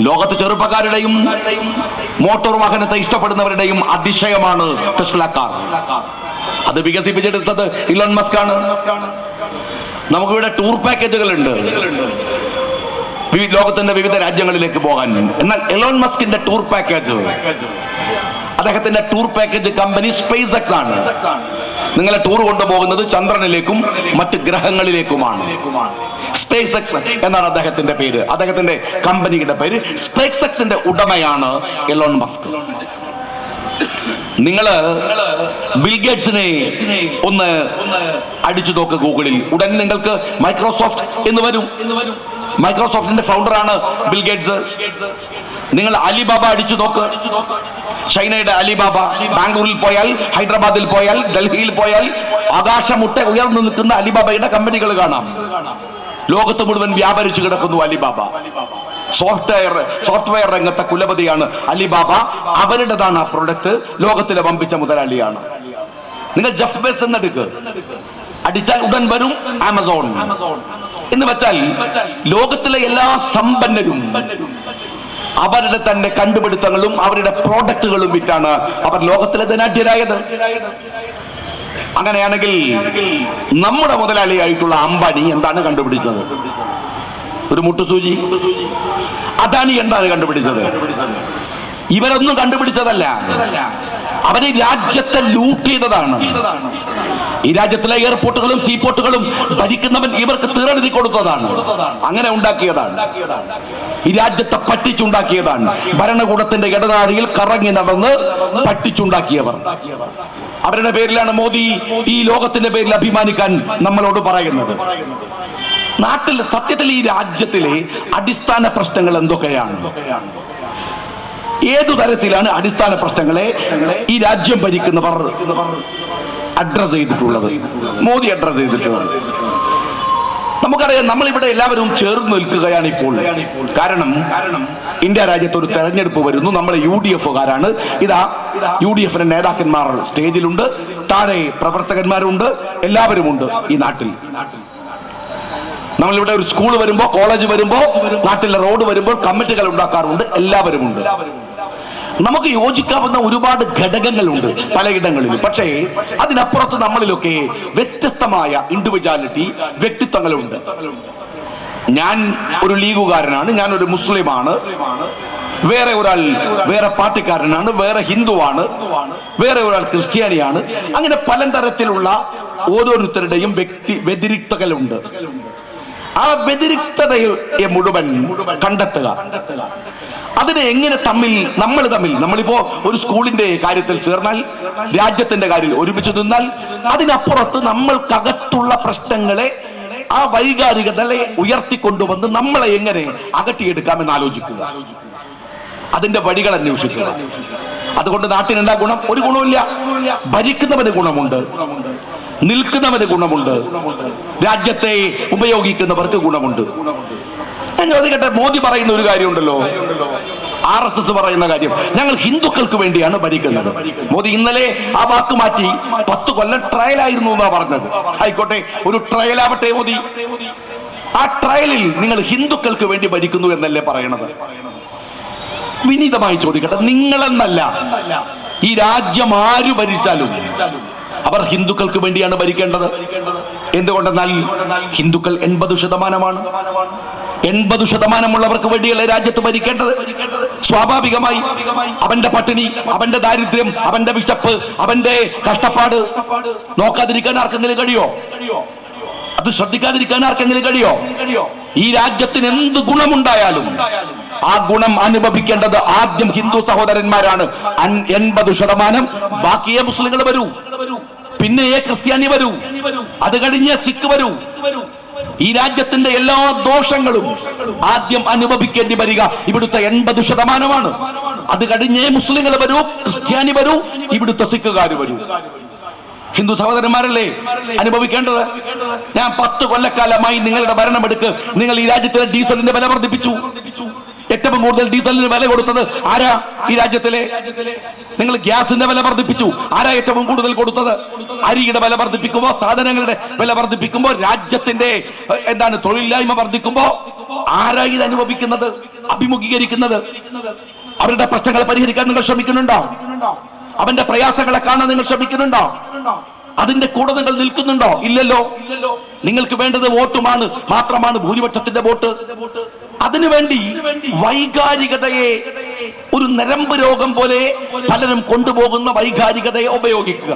ലോകത്ത് ചെറുപ്പക്കാരുടെയും മോട്ടോർ വാഹനത്തെ ഇഷ്ടപ്പെടുന്നവരുടെയും അതിശയമാണ് Tesla car അത് വികസിപ്പിച്ചെടുത്തത് ഇലോൺ മസ്ക് ആണ് നമുക്കിവിടെ ടൂർ പാക്കേജുകൾ ഉണ്ട് ലോകത്തിന്റെ വിവിധ രാജ്യങ്ങളിലേക്ക് പോകാൻ. എന്നാൽ എലോൺ മസ്കിന്റെ ടൂർ പാക്കേജ്. അദ്ദേഹത്തിന്റെ tour package company space X ആണ്. നിങ്ങളെ ടൂർ കൊണ്ടുപോകുന്നത് ചന്ദ്രനിലേക്കും മറ്റ് ഗ്രഹങ്ങളിലേക്കുമാണ്. സ്പേസ് എക്സ് എന്നാണ് അദ്ദേഹത്തിന്റെ പേര്. അദ്ദേഹത്തിന്റെ കമ്പനിയുടെ പേര് സ്പേസ് എക്സിന്റെ ഉടമയാണ് എലോൺ മസ്ക് നിങ്ങൾ ബിൽഗേറ്റ്സിനെ ഒന്ന് അടിച്ചു നോക്ക് ഗൂഗിളിൽ. ഉടൻ നിങ്ങൾക്ക് മൈക്രോസോഫ്റ്റ് എന്ന് വരും. മൈക്രോസോഫ്റ്റിന്റെ ഫൗണ്ടറാണ് ബിൽഗേറ്റ്സ് നിങ്ങൾ അലിബാബ അടിച്ചു നോക്ക്. ചൈനയുടെ അലിബാബ ബാംഗ്ലൂരിൽ പോയാൽ ഹൈദരാബാദിൽ പോയാൽ ഡൽഹിയിൽ പോയാൽ ആകാശമുട്ട ഉയർന്നു നിൽക്കുന്ന അലിബാബയുടെ കമ്പനികൾ കാണാം. ലോകത്ത് മുഴുവൻ വ്യാപരിച്ചു കിടക്കുന്നു അലിബാബ. സോഫ്റ്റ്വെയർ സോഫ്റ്റ്വെയർ രംഗത്തെ കുലപതിയാണ് അലിബാബ. അവരുടേതാണ് ആ പ്രൊഡക്റ്റ് ലോകത്തിലെ വമ്പിച്ച മുതലാളിയാണ്. നിങ്ങൾ ജഫ് ബേസ് എന്നെടുക്ക്. അടിച്ചാൽ ഉടൻ വരും ആമസോൺ എന്ന് വെച്ചാൽ ലോകത്തിലെ എല്ലാ സമ്പന്നരും അവരുടെ തന്നെ കണ്ടുപിടുത്തങ്ങളും അവരുടെ പ്രോഡക്റ്റുകളും വിറ്റാണ് അവർ ലോകത്തിലെ ധനാഢ്യരായത്. അങ്ങനെയാണെങ്കിൽ നമ്മുടെ മുതലാളിയായിട്ടുള്ള അംബാനി എന്താണ് കണ്ടുപിടിച്ചത്? ഒരു മുട്ടുസൂചി. അതാണ് എന്താണ് കണ്ടുപിടിച്ചത്? ഇവരൊന്നും കണ്ടുപിടിച്ചതല്ല. അവർ രാജ്യത്തെ ലൂട്ട് ചെയ്തതാണ്. ഈ രാജ്യത്തിലെ എയർപോർട്ടുകളും സീപോർട്ടുകളും ഭരിക്കുന്നവൻ ഇവർക്ക് തീറെഴുതി കൊടുത്തതാണ്. അങ്ങനെ ഉണ്ടാക്കിയതാണ്. ഈ രാജ്യത്തെ പറ്റിച്ചുണ്ടാക്കിയതാണ്. ഭരണകൂടത്തിന്റെ ഇടനാഴിയിൽ കറങ്ങി നടന്ന് പറ്റിച്ചുണ്ടാക്കിയവർ. അവരുടെ പേരിലാണ് മോദി ഈ ലോകത്തിന്റെ പേരിൽ അഭിമാനിക്കാൻ നമ്മളോട് പറയുന്നത്. നാട്ടിൽ സത്യത്തിൽ ഈ രാജ്യത്തിലെ അടിസ്ഥാന പ്രശ്നങ്ങൾ എന്തൊക്കെയാണ്? ഏതു തരത്തിലാണ് അടിസ്ഥാന പ്രശ്നങ്ങളെ ഈ രാജ്യം ഭരിക്കുന്നവർ? അഡ്രസ് ചെയ്തിട്ടുള്ളത്. മോദി അഡ്രസ് ചെയ്തിട്ടുള്ളത്. നമുക്കറിയാം നമ്മളിവിടെ എല്ലാവരും ചേർന്ന് നിൽക്കുകയാണ് ഇപ്പോൾ. കാരണം ഇന്ത്യ രാജ്യത്ത് ഒരു തെരഞ്ഞെടുപ്പ് വരുന്നു. നമ്മളെ യു ഡി എഫുകാരാണ് ഇതാ യു ഡി എഫിന്റെ നേതാക്കന്മാർ സ്റ്റേജിലുണ്ട്. താഴെ പ്രവർത്തകന്മാരുണ്ട്. എല്ലാവരുമുണ്ട് ഈ നാട്ടിൽ. നമ്മളിവിടെ ഒരു സ്കൂൾ വരുമ്പോൾ കോളേജ് വരുമ്പോൾ നാട്ടിലെ റോഡ് വരുമ്പോൾ കമ്മിറ്റികൾ ഉണ്ടാക്കാറുണ്ട്. എല്ലാവരുമുണ്ട്. നമുക്ക് യോജിക്കാവുന്ന ഒരുപാട് ഘടകങ്ങളുണ്ട് പലയിടങ്ങളിലും പക്ഷേ അതിനപ്പുറത്ത് നമ്മളിലൊക്കെ വ്യത്യസ്തമായ ഇൻഡിവിജ്വാലിറ്റി വ്യക്തിത്വങ്ങളുണ്ട്. ഞാൻ ഒരു ലീഗുകാരനാണ് ഞാൻ ഒരു മുസ്ലിമാണ്. വേറെ ഒരാൾ വേറെ പാർട്ടിക്കാരനാണ് വേറെ ഹിന്ദുവാണ് വേറെ ഒരാൾ ക്രിസ്ത്യാനിയാണ്. അങ്ങനെ പല തരത്തിലുള്ള ഓരോരുത്തരുടെയും വ്യക്തി വ്യതിരിക്തകളുണ്ട് ആ വ്യതിരിക്തതയെ മുഴുവൻ കണ്ടെത്തുക. അതിനെ എങ്ങനെ തമ്മിൽ നമ്മൾ തമ്മിൽ നമ്മളിപ്പോ ഒരു സ്കൂളിന്റെ കാര്യത്തിൽ ചേർന്നാൽ രാജ്യത്തിന്റെ കാര്യത്തിൽ ഒരുമിച്ച് നിന്നാൽ അതിനപ്പുറത്ത് നമ്മൾക്കകത്തുള്ള പ്രശ്നങ്ങളെ ആ വൈകാരികതയെ ഉയർത്തിക്കൊണ്ടുവന്ന് നമ്മളെ എങ്ങനെ അകറ്റിയെടുക്കാമെന്ന് ആലോചിക്കുക. അതിന്റെ വഴികൾ അന്വേഷിക്കുക. അതുകൊണ്ട് നാട്ടിനെന്താ ഗുണം ഒരു ഗുണമില്ല ഭരിക്കുന്നവന് ഗുണമുണ്ട്. നിൽക്കുന്നവന് ഗുണമുണ്ട്. രാജ്യത്തെ ഉപയോഗിക്കുന്നവർക്ക് ഗുണമുണ്ട്. ഞാൻ ചോദിക്കട്ടെ മോദി പറയുന്ന ഒരു കാര്യമുണ്ടല്ലോ. ആർ എസ് എസ് പറയുന്ന കാര്യം. ഞങ്ങൾ ഹിന്ദുക്കൾക്ക് വേണ്ടിയാണ് ഭരിക്കുന്നത്. മോദി ഇന്നലെ ആ വാക്ക് മാറ്റി പത്ത് കൊല്ലം ട്രയൽ ആയിരുന്നു എന്നാ പറഞ്ഞത്. ആയിക്കോട്ടെ ഒരു ട്രയൽ ആവട്ടെ മോദി. ആ ട്രയലിൽ നിങ്ങൾ ഹിന്ദുക്കൾക്ക് വേണ്ടി ഭരിക്കുന്നു എന്നല്ലേ പറയണത്? വിനീതമായി ചോദിക്കട്ടെ നിങ്ങളെന്നല്ല. ഈ രാജ്യം ആര് ഭരിച്ചാലും അവർ ഹിന്ദുക്കൾക്ക് വേണ്ടിയാണ് ഭരിക്കേണ്ടത്. എന്തുകൊണ്ടെന്നാൽ ഹിന്ദുക്കൾ എൺപത് ശതമാനമാണ്. എൺപത് ശതമാനമുള്ളവർക്ക് വേണ്ടിയല്ലേ രാജ്യത്ത് ഭരിക്കേണ്ടത്? സ്വാഭാവികമായി അവന്റെ പട്ടിണി അവന്റെ ദാരിദ്ര്യം അവന്റെ വിശപ്പ് അവന്റെ കഷ്ടപ്പാട് നോക്കാതിരിക്കാൻ ആർക്കെങ്കിലും കഴിയോ? അത് ശ്രദ്ധിക്കാതിരിക്കാൻ ആർക്കെങ്കിലും കഴിയോ? ഈ രാജ്യത്തിന് എന്ത് ഗുണമുണ്ടായാലും ആ ഗുണം അനുഭവിക്കേണ്ടത് ആദ്യം ഹിന്ദു സഹോദരന്മാരാണ്. എൺപത് ശതമാനം. ബാക്കിയെ മുസ്ലിങ്ങൾ വരൂ. പിന്നെയേ ക്രിസ്ത്യാനി വരൂ. അത് കഴിഞ്ഞേ സിഖ് വരൂ. ഈ രാജ്യത്തിന്റെ എല്ലാ ദോഷങ്ങളും ആദ്യം അനുഭവിക്കേണ്ടി വരിക ഇവിടുത്തെ എൺപത് ശതമാനമാണ്. അത് കഴിഞ്ഞേ മുസ്ലിങ്ങൾ വരൂ ക്രിസ്ത്യാനി വരൂ ഇവിടുത്തെ സിഖുകാർ വരൂ. ഹിന്ദു സഹോദരന്മാരല്ലേ? അനുഭവിക്കേണ്ടത്? ഞാൻ പത്ത് കൊല്ലക്കാലമായി നിങ്ങളുടെ ഭരണമെടുക്ക് നിങ്ങൾ ഈ രാജ്യത്തിലെ ഡീസലിന്റെ വില വർദ്ധിപ്പിച്ചു. ഏറ്റവും കൂടുതൽ ഡീസലിന് വില കൊടുത്തത് ആരാ? ഈ രാജ്യത്തിലെ? നിങ്ങൾ ഗ്യാസിന്റെ വില വർദ്ധിപ്പിച്ചു. ആരാ ഏറ്റവും കൂടുതൽ കൊടുത്തത്? അരിയുടെ വില വർദ്ധിപ്പിക്കുമ്പോ സാധനങ്ങളുടെ വില വർദ്ധിപ്പിക്കുമ്പോ രാജ്യത്തിന്റെ എന്താണ് തൊഴിലില്ലായ്മ വർദ്ധിക്കുമ്പോ ആരാ ഇത് അനുഭവിക്കുന്നത്? അഭിമുഖീകരിക്കുന്നത്? അവരുടെ പ്രശ്നങ്ങൾ പരിഹരിക്കാൻ നിങ്ങൾ ശ്രമിക്കുന്നുണ്ടോ? അവന്റെ പ്രയാസങ്ങളെ കാണാൻ നിങ്ങൾ ശ്രമിക്കുന്നുണ്ടോ? അതിന്റെ കൂടെ നിങ്ങൾ നിൽക്കുന്നുണ്ടോ? ഇല്ലല്ലോ. നിങ്ങൾക്ക് വേണ്ടത് വോട്ടുമാണ്. മാത്രമാണ് ഭൂരിപക്ഷത്തിന്റെ വോട്ട്. അതിനുവേണ്ടി വൈകാരികതയെ ഒരു നരമ്പ് രോഗം പോലെ പലരും കൊണ്ടുപോകുന്ന വൈകാരികതയെ ഉപയോഗിക്കുക.